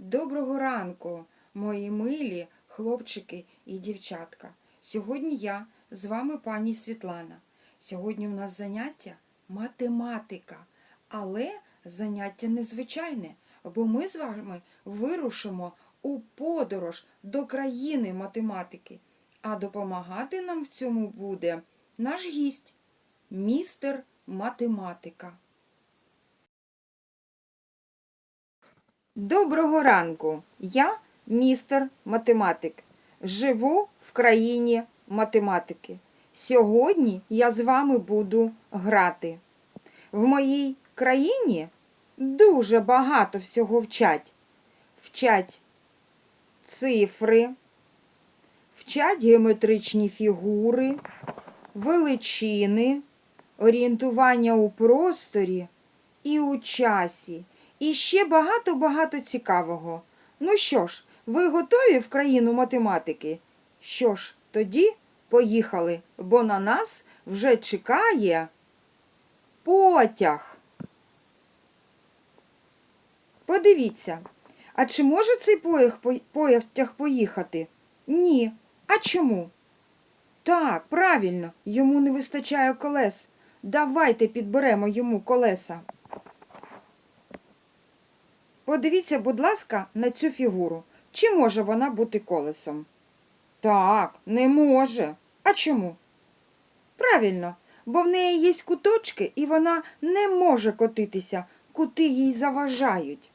Доброго ранку, мої милі хлопчики і дівчатка. Сьогодні я з вами пані Світлана. Сьогодні у нас заняття математика, але заняття незвичайне, бо ми з вами вирушимо у подорож до країни математики. А допомагати нам в цьому буде наш гість, містер математика. Доброго ранку! Я містер математик. Живу в країні математики. Сьогодні я з вами буду грати. В моїй країні дуже багато всього вчать. Вчать цифри, вчать геометричні фігури, величини, орієнтування у просторі і у часі. І ще багато-багато цікавого. Ну що ж, ви готові в країну математики? Що ж, тоді поїхали, бо на нас вже чекає потяг. Подивіться, а чи може цей потяг поїхати? Ні. А чому? Так, правильно, йому не вистачає колес. Давайте підберемо йому колеса. Подивіться, будь ласка, на цю фігуру. Чи може вона бути колесом? Так, не може. А чому? Правильно, бо в неї є куточки, і вона не може котитися, кути їй заважають.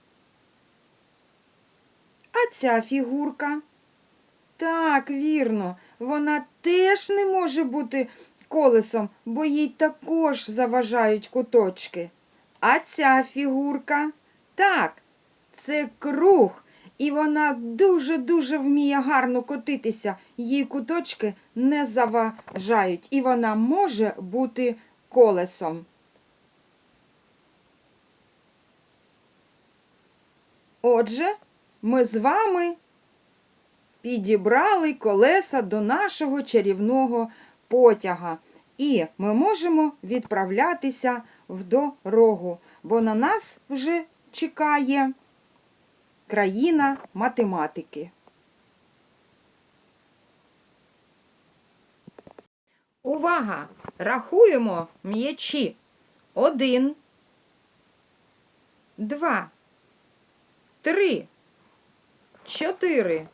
А ця фігурка? Так, вірно, вона теж не може бути колесом, бо їй також заважають куточки. А ця фігурка? Так, це круг, і вона дуже-дуже вміє гарно котитися. Їй куточки не заважають, і вона може бути колесом. Отже, ми з вами підібрали колеса до нашого чарівного потяга. І ми можемо відправлятися в дорогу, бо на нас вже чекає країна математики. Увага! Рахуємо м'ячі. Один, два, три, чотири,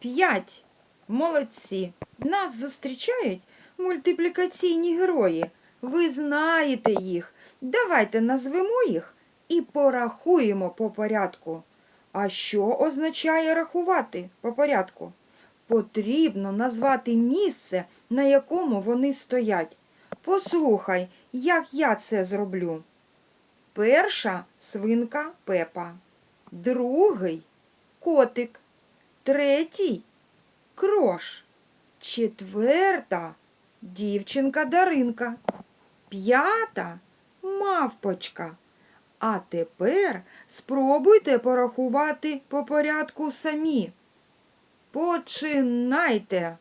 п'ять. Молодці. Нас зустрічають мультиплікаційні герої. Ви знаєте їх. Давайте назвемо їх і порахуємо по порядку. А що означає рахувати по порядку? Потрібно назвати місце, на якому вони стоять. Послухай, як я це зроблю. Перша свинка Пепа, другий котик, третій крош, четверта дівчинка Даринка, п'ята мавпочка. А тепер спробуйте порахувати по порядку самі. Починайте.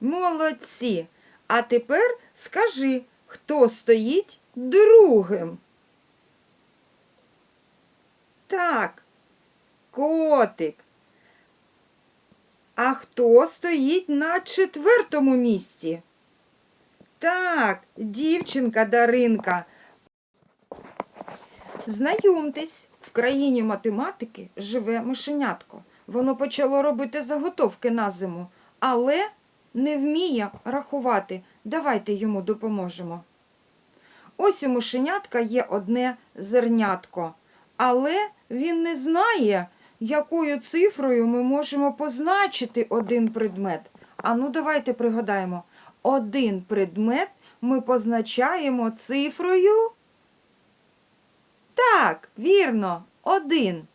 Молодці. А тепер скажи, хто стоїть другим. Так, котик. А хто стоїть на четвертому місці? Так, дівчинка Даринка. Знайомтесь, в країні математики живе мишенятко. Воно почало робити заготовки на зиму, але не вміє рахувати. Давайте йому допоможемо. Ось у мишенятка є одне зернятко, але він не знає, якою цифрою ми можемо позначити один предмет. А ну давайте пригадаємо. Один предмет ми позначаємо цифрою. Так, вірно, один.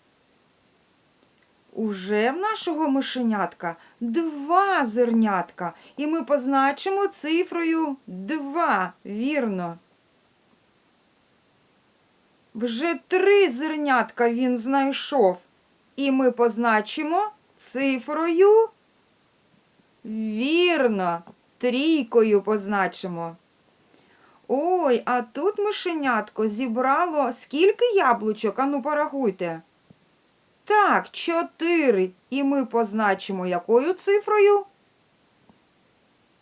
Уже в нашого мишенятка два зернятка, і ми позначимо цифрою два, вірно. Вже три зернятка він знайшов. І ми позначимо цифрою. Вірно, трійкою позначимо. Ой, а тут мишенятко зібрало скільки яблучок? Ану, порахуйте. Так, чотири. І ми позначимо якою цифрою?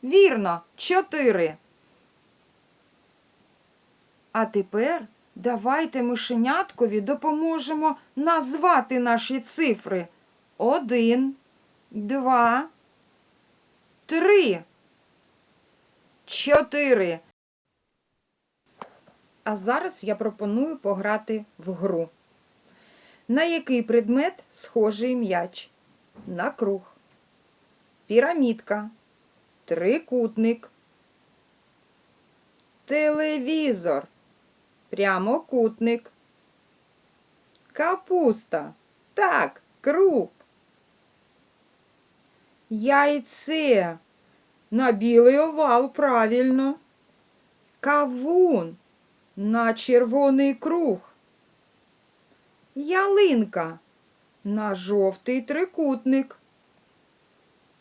Вірно, чотири. А тепер давайте мишеняткові допоможемо назвати наші цифри. Один, два, три, чотири. А зараз я пропоную пограти в гру. На який предмет схожий м'яч? На круг. Пірамідка. Трикутник. Телевізор. Прямокутник. Капуста. Так, круг. Яйце. На білий овал правильно. Кавун. На червоний круг. Ялинка. На жовтий трикутник.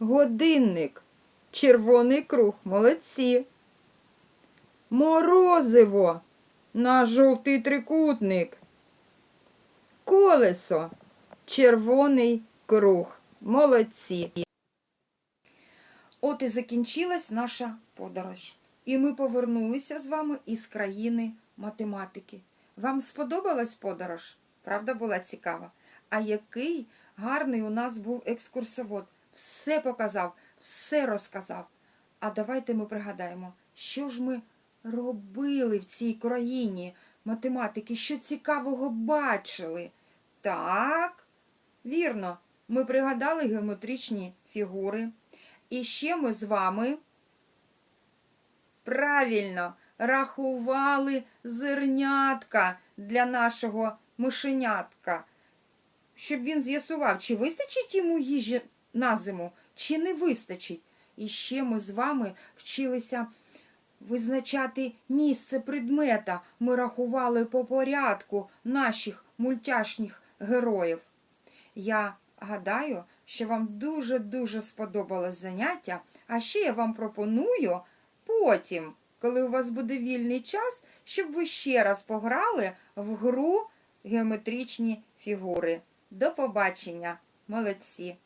Годинник. Червоний круг. Молодці. Морозиво. На жовтий трикутник. Колесо. Червоний круг. Молодці. От і закінчилась наша подорож. І ми повернулися з вами із країни математики. Вам сподобалась подорож? Правда була цікава? А який гарний у нас був екскурсовод. Все показав, все розказав. А давайте ми пригадаємо, що ж ми робили в цій країні математики, що цікавого бачили. Так, вірно, ми пригадали геометричні фігури. І ще ми з вами правильно рахували зернятка для нашого мишенятка, щоб він з'ясував, чи вистачить йому їжі на зиму, чи не вистачить. І ще ми з вами вчилися визначати місце предмета. Ми рахували по порядку наших мультяшних героїв. Я гадаю, що вам дуже-дуже сподобалось заняття, а ще я вам пропоную потім, коли у вас буде вільний час, щоб ви ще раз пограли в гру геометричні фігури. До побачення, молодці!